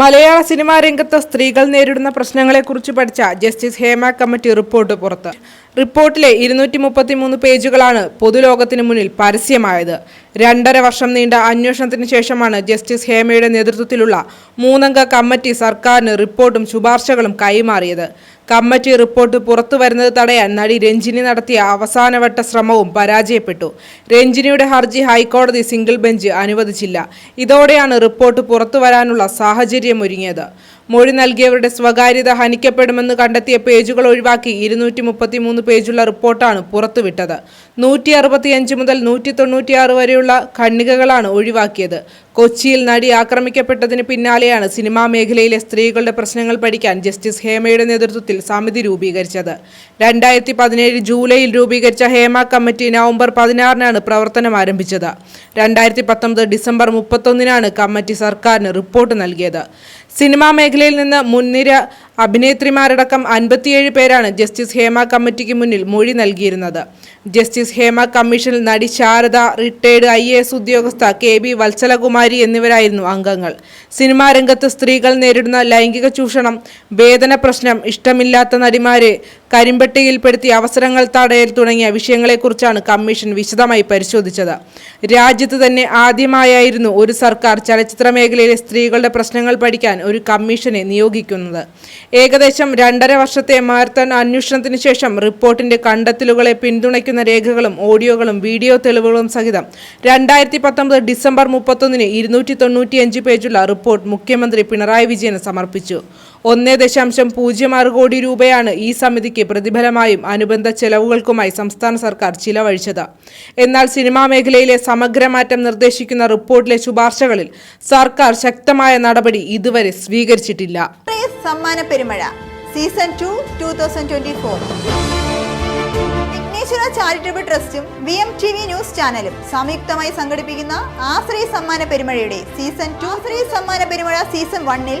മലയാള cinema രംഗത്ത് സ്ത്രീകൾ നേരിടുന്ന പ്രശ്നങ്ങളെക്കുറിച്ച് പഠിച്ച ജസ്റ്റിസ് ഹേമ കമ്മിറ്റി റിപ്പോർട്ട് പുറത്ത്. റിപ്പോർട്ടിലെ ഇരുന്നൂറ്റി മുപ്പത്തിമൂന്ന് പേജുകളാണ് പൊതുലോകത്തിന് മുന്നിൽ പരസ്യമായത്. രണ്ടര വർഷം നീണ്ട അന്വേഷണത്തിന് ശേഷമാണ് ജസ്റ്റിസ് ഹേമയുടെ നേതൃത്വത്തിലുള്ള മൂന്നംഗ കമ്മിറ്റി സർക്കാരിന് റിപ്പോർട്ടും ശുപാർശകളും കൈമാറിയത്. കമ്മിറ്റി റിപ്പോർട്ട് പുറത്തു വരുന്നത് തടയാൻ നടി രഞ്ജിനി നടത്തിയ അവസാനവട്ട ശ്രമവും പരാജയപ്പെട്ടു. രഞ്ജിനിയുടെ ഹർജി ഹൈക്കോടതി സിംഗിൾ ബെഞ്ച് അനുവദിച്ചില്ല. ഇതോടെയാണ് റിപ്പോർട്ട് പുറത്തു വരാനുള്ള സാഹചര്യം ഒരുങ്ങിയത്. മൊഴി നൽകിയവരുടെ സ്വകാര്യത ഹനിക്കപ്പെടുമെന്ന് കണ്ടെത്തിയ പേജുകൾ ഒഴിവാക്കി ഇരുന്നൂറ്റി മുപ്പത്തിമൂന്ന് പേജുള്ള റിപ്പോർട്ടാണ് പുറത്തുവിട്ടത്. നൂറ്റി അറുപത്തിയഞ്ച് മുതൽ നൂറ്റി തൊണ്ണൂറ്റിയാറ് വരെയുള്ള ഖണ്ഡികകളാണ് ഒഴിവാക്കിയത്. കൊച്ചിയിൽ നടി ആക്രമിക്കപ്പെട്ടതിന് പിന്നാലെയാണ് സിനിമാ മേഖലയിലെ സ്ത്രീകളുടെ പ്രശ്നങ്ങൾ പഠിക്കാൻ ജസ്റ്റിസ് ഹേമയുടെ നേതൃത്വത്തിൽ സമിതി രൂപീകരിച്ചത്. രണ്ടായിരത്തി പതിനേഴ് ജൂലൈയിൽ രൂപീകരിച്ച ഹേമ കമ്മിറ്റി നവംബർ പതിനാറിനാണ് പ്രവർത്തനം ആരംഭിച്ചത്. രണ്ടായിരത്തി പത്തൊമ്പത് ഡിസംബർ മുപ്പത്തൊന്നിനാണ് കമ്മിറ്റി സർക്കാരിന് റിപ്പോർട്ട് നൽകിയത്. സിനിമാ മേഖലയിൽ നിന്ന് മുൻനിര അഭിനേത്രിമാരടക്കം അൻപത്തിയേഴ് പേരാണ് ജസ്റ്റിസ് ഹേമ കമ്മിറ്റിക്ക് മുന്നിൽ മൊഴി നൽകിയിരുന്നത്. ജസ്റ്റിസ് ഹേമ കമ്മീഷനിൽ നടി Sarada retired I A S ഉദ്യോഗസ്ഥ കെ ബി വത്സലകുമാരി എന്നിവരായിരുന്നു അംഗങ്ങൾ. സിനിമാ രംഗത്ത് സ്ത്രീകൾ നേരിടുന്ന ലൈംഗിക ചൂഷണം വേതന പ്രശ്നം ഇഷ്ടമില്ലാത്ത നടിമാരെ കരിമ്പട്ടികയിൽപ്പെടുത്തി അവസരങ്ങൾ തടയൽ തുടങ്ങിയ വിഷയങ്ങളെക്കുറിച്ചാണ് കമ്മീഷൻ വിശദമായി പരിശോധിച്ചത്. രാജ്യത്ത് തന്നെ ആദ്യമായായിരുന്നു ഒരു സർക്കാർ ചലച്ചിത്ര മേഖലയിലെ സ്ത്രീകളുടെ പ്രശ്നങ്ങൾ പഠിക്കാൻ ഒരു കമ്മീഷനെ നിയോഗിക്കുന്നത്. ഏകദേശം രണ്ടര വർഷത്തെ മാരത്തൺ അന്വേഷണത്തിന് ശേഷം റിപ്പോർട്ടിന്റെ കണ്ടെത്തലുകളെ പിന്തുണയ്ക്കുന്ന രേഖകളും ഓഡിയോകളും വീഡിയോ തെളിവുകളും സഹിതം രണ്ടായിരത്തി പത്തൊമ്പത് ഡിസംബർ മുപ്പത്തൊന്നിന് ഇരുന്നൂറ്റി തൊണ്ണൂറ്റിയഞ്ച് പേജുള്ള റിപ്പോർട്ട് മുഖ്യമന്ത്രി പിണറായി വിജയന് സമർപ്പിച്ചു. ഒന്നേ ദശാംശം പൂജ്യം ആറ് കോടി രൂപയാണ് ഈ സമിതിക്ക് പ്രതിഫലമായും അനുബന്ധ ചെലവുകൾക്കുമായി സംസ്ഥാന സർക്കാർ ചിലവഴിച്ചത്. എന്നാൽ സിനിമാ മേഖലയിലെ സമഗ്രമാറ്റം നിർദ്ദേശിക്കുന്ന റിപ്പോർട്ടിലെ ശുപാർശകളിൽ സർക്കാർ ശക്തമായ നടപടി ഇതുവരെ സ്വീകരിച്ചിട്ടില്ല. സമ്മാന പെരുമഴ season two two thousand twenty charitable ട്രസ്റ്റും V M T V news ചാനലും സംയുക്തമായി സംഘടിപ്പിക്കുന്ന ആശ്രയ സമ്മാന പെരുമഴയുടെ സീസൺ ടു ആശ്രയ സമ്മാന പെരുമഴ സീസൺ വണ്ണിൽ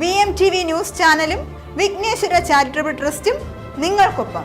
V M T V news ചാനലും വിഘ്നേശ്വര ചാരിറ്റബിൾ ട്രസ്റ്റും നിങ്ങൾക്കൊപ്പം.